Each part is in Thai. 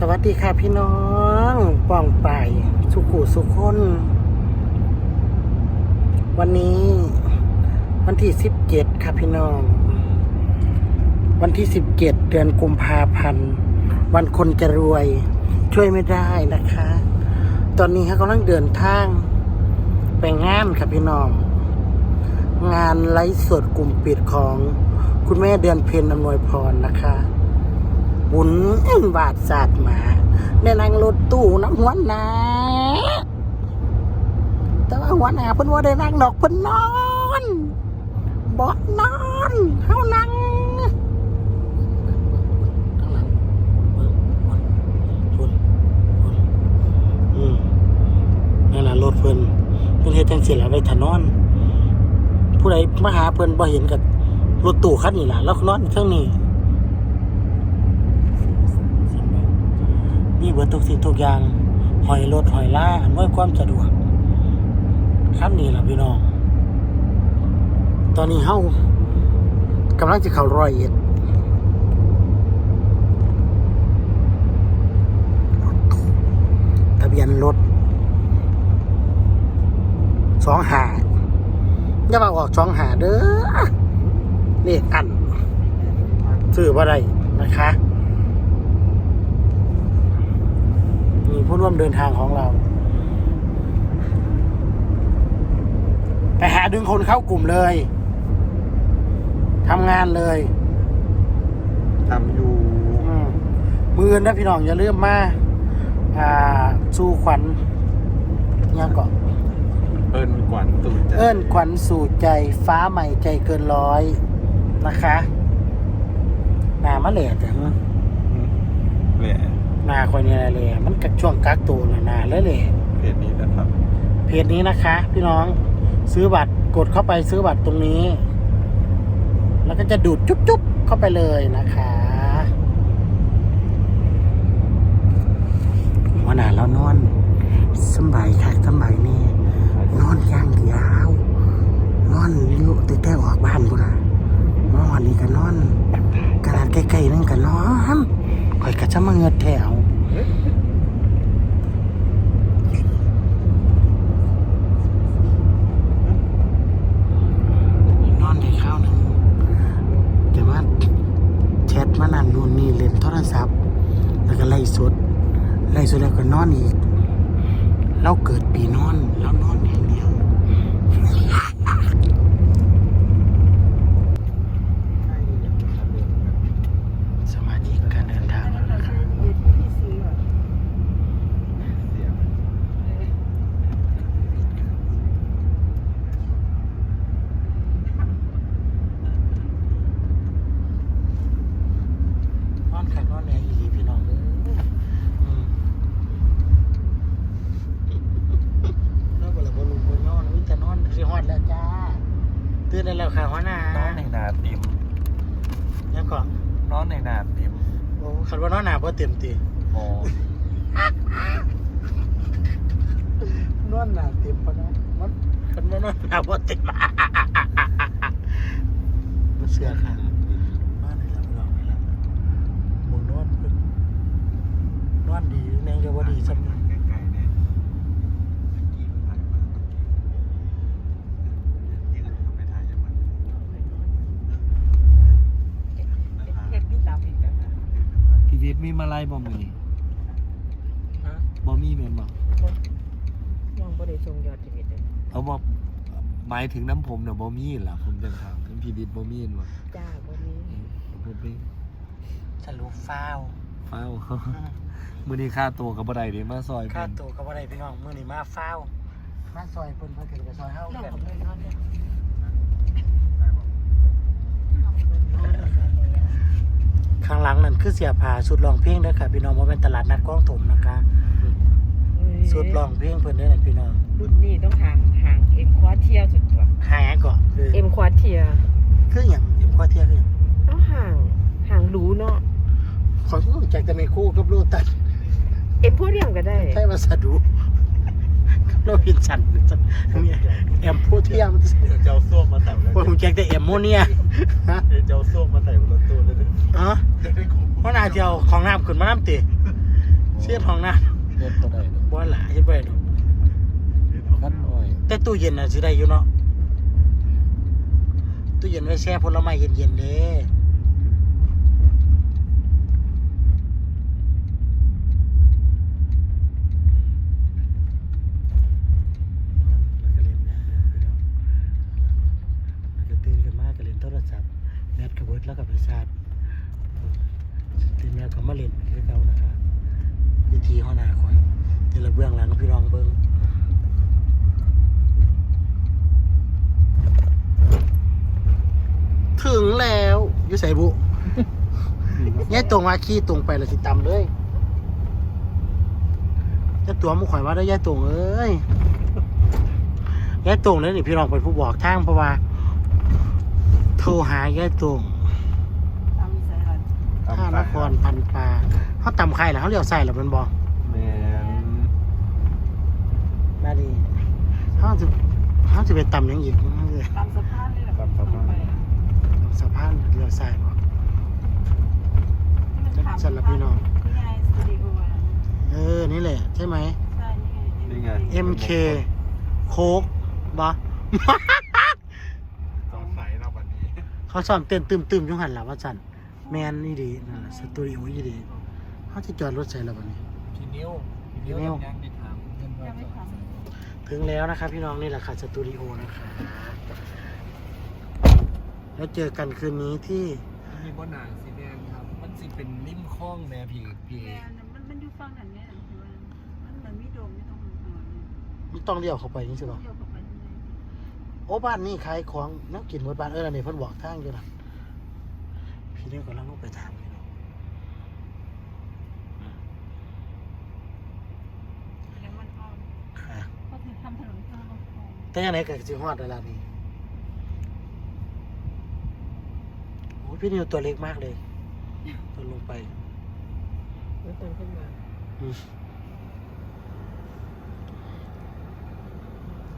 สวัสดีค่ะพี่น้องป่องไปสุขุสุขคน วันนี้วันที่สิบเจ็ดค่ะพี่น้อง วันที่สิบเจ็ดเดือนกุมภาพันธ์ วันคนจะรวย ช่วยไม่ได้นะคะ ตอนนี้เขากำลังเดินทาง ไปงานค่ะพี่น้อง งานไลฟ์สดกลุ่มปิดของคุณแม่เดือนเพ็ญอำนวยพรนะคะ บุญบาทศาสตร์มาได้นั่งรถตู้น้ำหัวหนาแต่ว่าหัวหนาเพิ่นว่าได้นั่งดอกเพิ่นนอนบอดนอนเฮานั่งข้างหลังเบิ่นพุ่นพุ่นอืมนั่นล่ะรถเพิ่นเพิ่นเฮ็ดจังซี่ล่ะไว้ถนอน ผู้ใดมาหาเพิ่นบ่เห็นกับรถตู้คันนี้ล่ะแล้วนอนอยู่เทิงนี้ มีเบิดทุกสิ่งทุกอย่าง หอยรถหอยล่าอำนวยความสะดวกคำนี้ล่ะพี่น้อง ตอนนี้เฮากำลังจะเข้ารอยเอ็ดทะเบียนรถสองหาอย่ามาออกสองหาเด้อเลขอันซื้อว่าไรนะคะ มีผู้ ร่วมเดินทางของเรา ไปหาดึงคนเข้ากลุ่มเลยทำงานเลยทำอยู่อืมมือนะพี่น้องอย่าลืมมาอ่าสู่ขวัญยังก่อนเอิญกวนตูดใจเอิ้นขวัญสู่ใจฟ้าใหม่ใจเกินร้อยนะคะหนามาเหล่จังแหละ หนาคอยเนี่ยแหละมันกัช่วงกักตัวน่ะหนาเลยแหละเพจนี้นะครับ เพจนี้นะคะ พี่น้องซื้อบัตรกดเข้าไปซื้อบัตรตรงนี้ แล้วก็จะดูดจุ๊บๆเข้าไปเลยนะคะวันหนาแล้วนอนสำบายค่ะสำบายนี่นอนอย่างเดียวนอนอยู่แต่แต่ออกบ้านกูนะนอนนี่ก็นอนกระดาษใกล้ๆนั่นก็นอนคอยกระจะมาเงือดแถว นอนได้ข้าวหนึ่งแต่ว่าแชทมานั่นนู่นนี่เล่นโทรศัพท์ แล้วก็ไล่สดไล่สดแล้วก็นอนอีก เราเกิดปีนอนแล้วนอนเนี่ยว สมาธิการเดินทางแล้วนะครับ นอนขันนอนแหน่อีหลีพี่น้องเลยอืมแล้วบ่ละบ่ลุงบ่นอนวิแต่นอนสิฮอดแล้วจ้า ตื่นได้แล้วค่ะหัวหน้าน อนในนาติม ยังก่อน นอนในนาติม โอ้คันว่านอนหนาบ่เต็มติโอ้นอนหนาเต็มปะเนาะมันคันว่านอนหนาบ่เต็มบ่เชื่อค่ะนอนได้แล้วพี่น้องได้แล้วมึงนอนเพิ่นนอนดีแม่งจะบ่ดีซำนี้ ใกล้ๆเนี่ยไปถ่ายยังมัน เห็ดอยู่ตามผิดกันนะ พี่วิทย์มีมาไล่ บ่มือนี้ฮะบ่มีแม่นบ่มองบ่ได้ทรงยอดชีวิตเลยเอาบ่หมายถึงน้ำผมน่ะบ่มีล่ะผมจังถามน้ำพี่วิทย์บ่มีบ่จ้าบ่มีผมไปสรุปฟาวเฝ้ามื้อนี้ค่าตัวก็บ่ได้เด้มาซอยค่าเพิ่นตัวก็บ่ได้พี่น้องมื้อนี้มาฟาวมาซอยเพิ่นเพิ่นก็ไปซอยเฮาน้องกันกับเลยนอนเนี่ย ข้างหลังนั่น คือเสียผ้าสุดร้องเพลงเด้อค่ะพี่น้องบ่เป็นตลาดนัดกองถมนะคะ สุดร้องเพลงเพิ่นเด้อนะพี่น้องรุ่นนี้ต้องห่างห่างเอ็มควอเทียสุดตัวหาหยังก่อนคือเอ็มควอเทียคือหยังเอ็มควอเทียคือหยังเอาห่างห่างรู้เนาะขอยรู้จักแต่ไมโครกับโลตัสเอ็มพวกเรียมก็ได้ใช่วัสดุกับโลพินสันเนี่ยแอมโพเทียมเดี๋ยวเจ้าส้วมมาใส่แล้วว่าผมแจ็คแต่แอมโมเนียฮะเดี๋ยวเจ้าส้วมมาใส่บนรถตู้เลยนะอ๋อจะได้คุ้ มเพราะนาเจียวของน้ำขึ้นมาน้ำตีเสียท้องนะเฮ็ดบ่ได้ดอกบ่หลาเฮ็ดบ่ได้ดอกคันอ้อยแต่ตู้เย็นน่ะสิได้อยู่เนาะตู้เย็นไว้แช่ผลไม้เย็นๆเด้แล้วก็เล่นนะพี่น้องแล้วก็ตื่นขึ้นมาก็เล่นโทรศัพท์แมทก็เบิดแล้วก็ไปชาร์จตื่นแล้วก็มาเล่นคือเก่านะครับวิธีเฮาหน้าคอยแต่ละ เบื้องหลังพี่น้องเบิ่งถึงแล้วอยุใส่บุแย่ตรงมาขี้ตรงไปและสิตำเลยแย่ตัวมุข่อยว่าได้แย่ตรงเอ้ยแย่ตรงเลยนี่พี่น้องเป็นผู้บอกทางเพราะว่า โทรหาแย่ตรงตามสายรันท่านครพันปลาเขาตำไข่แล้วเขาเลี้ยวใส่แล้วมันบอก น่าดีเขาจะเขาจะไปตำหยังอีกตามสะพานเลยเหรอตามสภาพสะพานเลี้ยวใส่บอกจัดละพี่น้อง นี่ไงสตูดิโออะเออ นี่แหละ ใช่ไหม ใช่นี่ไง นี่ไง MK โค้กบอสงสัยเราวันนี้เขาซ้อมเต้นตึมตึมๆอยุหันหล่ะว่าจันแมนนี่ดีนั่นล่ะสตูดิโอนี่ดีเขาจะจอดรถใส่แล้วบัดนี้ พี่นิ้วพี่นิ้วยังได้ถามเพิ่นว่า ยังไม่ จะ ทำ ถึงแล้วนะครับพี่น้องนี่แหละค่ะสตูดิโอนะคะแล้วเจอกันคืนนี้ที่มีบ่หนางสีแดงครับ มันสิเป็นริมคลองแม่พี่พี่แม่น่ะมันมันอยู่ฝั่งนั้นเนี่ยถือว่ามันมันมีโดมไม่ต้องหาเนี่ยไม่ต้องเลี้ยวเข้าไปนี่ใช่ปะเที่ยวเข้าไปข้างในโอ้บ้านนี่ขายของนักกินหมดบ้านเอออันนี้เพิ่นบอกทางอยู่นะพี่นี่กำลังลงไปถามพี่น้อง แล้วมันอ้อม ค่ะ ก็คือทำถนนข้างลำคลอง แต่ยังไงก็สิฮอดเวลานี้โอ้ยพี่นิวตัวเล็กมากเลยตัวลงไปแล้วตอนขึ้นมาอืม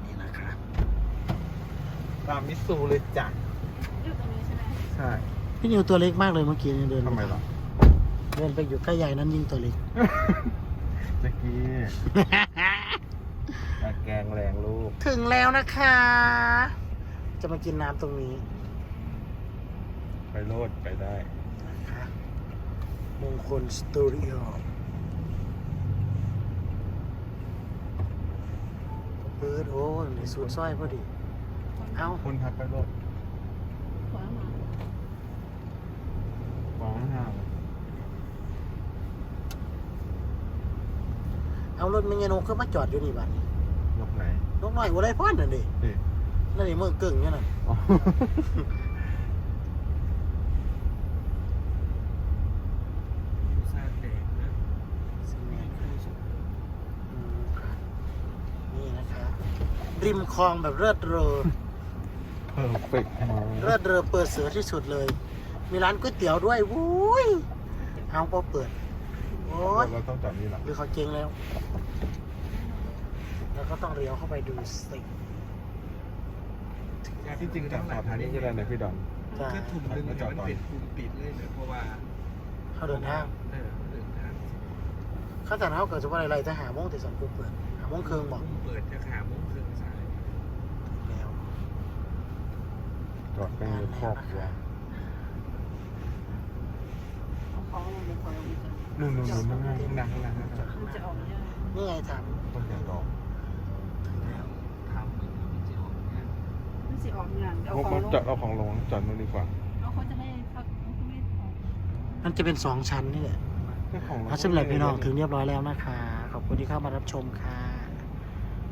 นี่นะครับตามมิสซูเลยจ้ะอยู่ตรงนี้ใช่ไหมใช่พี่นิวตัวเล็กมากเลยเมื่อกี้เนี่ยเดินทำไมล่ะเดินไปอยู่ใกล้ใหญ่นั้นยิ่งตัวเล็ก เมื่อกี้ตะแกงแรงลูก ถึงแล้วนะคะ จะมากินน้ำตรงนี้ไปโลดไปได้ นะคะมงคลสตูดิโอเปิดโอ้ยในสูตรสร้อยพอดี เอ้าคุณทักไปโลดขวามาฟ้องห่างเอารถมีเงนกขึ้นมาจอดอยู่นี่บ้านนี้ ยกไหนนกน้อยอุไรพ่อนนั่นดินี่นั่นนี่เมืองเก่งเนี่ยน่ะอ๋อซาแดงนะสิแม่นอืมนี่นะคะริมคลองแบบเลิศเรอเพอร์เฟกต์มาเลิศเรอเปิดเสือที่สุดเลย มีร้านก๋วยเตี๋ยวด้วยวุ้ยเอาพอเปิด โอ้ยเราต้องจอดนี่หรอหรือเขาเจ๊งแล้ว แล้วก็ต้องเลี้ยวเข้าไปดูสิที่จริงจอดขอทางนี้ก็ได้นะพี่ดอนจ้าคือถุงหนึงเนี่ยมันเป็นถุงปิดเลยเนี่ยเพราะว่าเขาเดินทางเออเดินทางเขาแต่เขาเกิดสมมติอะไรจะหาโมงแต่สองกุมเปิดหาโมงครึ่งบอกเปิดจะขาโมงครึ่งสายแล้วจอดไปในครอบครัวเอาของลงไปของลงไปนู่นนู่นนู่นข้างหน้าข้างหน้าข้างหน้าข้างหน้ามันจะออกเนี่ยนี่ไงถามต้นยางดอก ถึงแล้ว ทำเหมือนมันจะออกงาน มัน สิออกงานเอาพวกของมันลงจอดเอาของลงจอดนู่นดีกว่าเอาเขาจะให้พักเขาไม่ออกมันจะเป็นสองชั้นนี่แหละให้ของลงเอาสำหรับพี่น้องถึงเรียบร้อยแล้วนะคะ ขอบคุณที่เข้ามารับชมค่ะ